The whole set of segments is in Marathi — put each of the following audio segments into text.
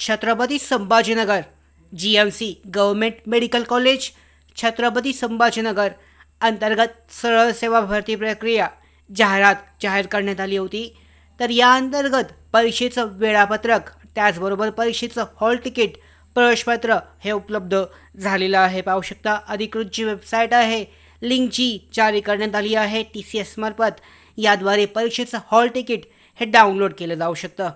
Chhatrapati Sambhajinagar G M C government medical college Chhatrapati Sambhajinagar अंतर्गत सरळ सेवा भरती प्रक्रिया जाहिरात जाहीर करण्यात आली होती. तर या अंतर्गत परीक्षेचं वेळापत्रक त्याचबरोबर परीक्षेचं हॉल तिकीट प्रवेशपत्र हे उपलब्ध झालेलं आहे. पाहू शकता अधिकृत जी वेबसाईट आहे लिंक जी जारी करण्यात आली आहे टी सी एसमार्फत याद्वारे परीक्षेचं हॉल तिकीट हे डाउनलोड केलं जाऊ शकतं.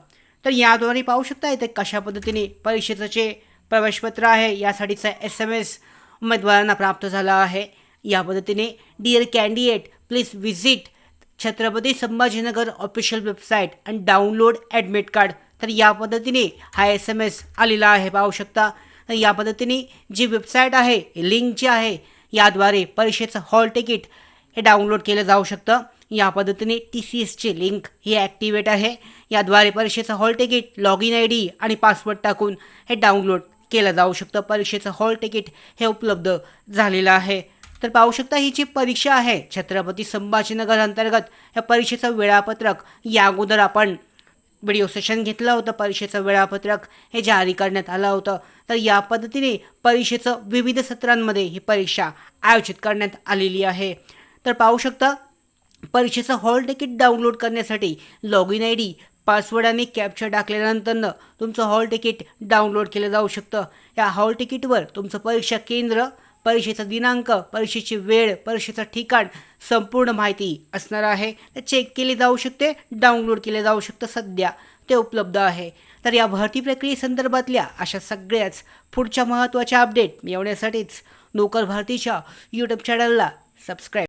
तर याद्वारे पाहू शकता इथे कशा पद्धतीने परीक्षेचं जे प्रवेशपत्र आहे यासाठीचा एस एम एस उमेदवारांना प्राप्त झाला आहे. या पद्धतीने dear candidate please visit Chhatrapati Sambhajinagar official website आणि डाउनलोड ॲडमिट कार्ड तर या पद्धतीने हा एस एम एस आलेला आहे पाहू शकता. तर या पद्धतीने जी वेबसाईट आहे लिंक जी आहे याद्वारे परीक्षेचं हॉल तिकीट हे डाउनलोड केलं जाऊ शकतं. या पद्धतीने टी सी एसची लिंक ही ॲक्टिवेट आहे. याद्वारे परीक्षेचं hall ticket log in I D आणि पासवर्ड टाकून हे डाउनलोड केलं जाऊ शकतं. परीक्षेचं हॉल तिकीट हे उपलब्ध झालेलं आहे. तर पाहू शकता ही जी परीक्षा आहे छत्रपती संभाजीनगर अंतर्गत या परीक्षेचं वेळापत्रक या अगोदर आपण व्हिडिओ सेशन घेतलं होतं. परीक्षेचं वेळापत्रक हे जारी करण्यात आलं होतं. तर या पद्धतीने परीक्षेचं विविध सत्रांमध्ये ही परीक्षा आयोजित करण्यात आलेली आहे. तर पाहू शकता परीक्षेचं हॉल तिकीट डाउनलोड करण्यासाठी log in I D password आणि कॅप्चर टाकल्यानंतरनं तुमचं हॉल तिकीट डाउनलोड केलं जाऊ शकतं. या हॉल तिकीटवर तुमचं परीक्षा केंद्र परीक्षेचा दिनांक परीक्षेची वेळ परीक्षेचं ठिकाण संपूर्ण माहिती असणार आहे. ते चेक केली जाऊ शकते डाउनलोड केले जाऊ शकतं सध्या. ते उपलब्ध आहे. तर या भरती प्रक्रियेसंदर्भातल्या अशा सगळ्याच पुढच्या महत्त्वाच्या अपडेट मिळवण्यासाठीच नोकर भरतीच्या यूट्यूब चॅनलला सबस्क्राईब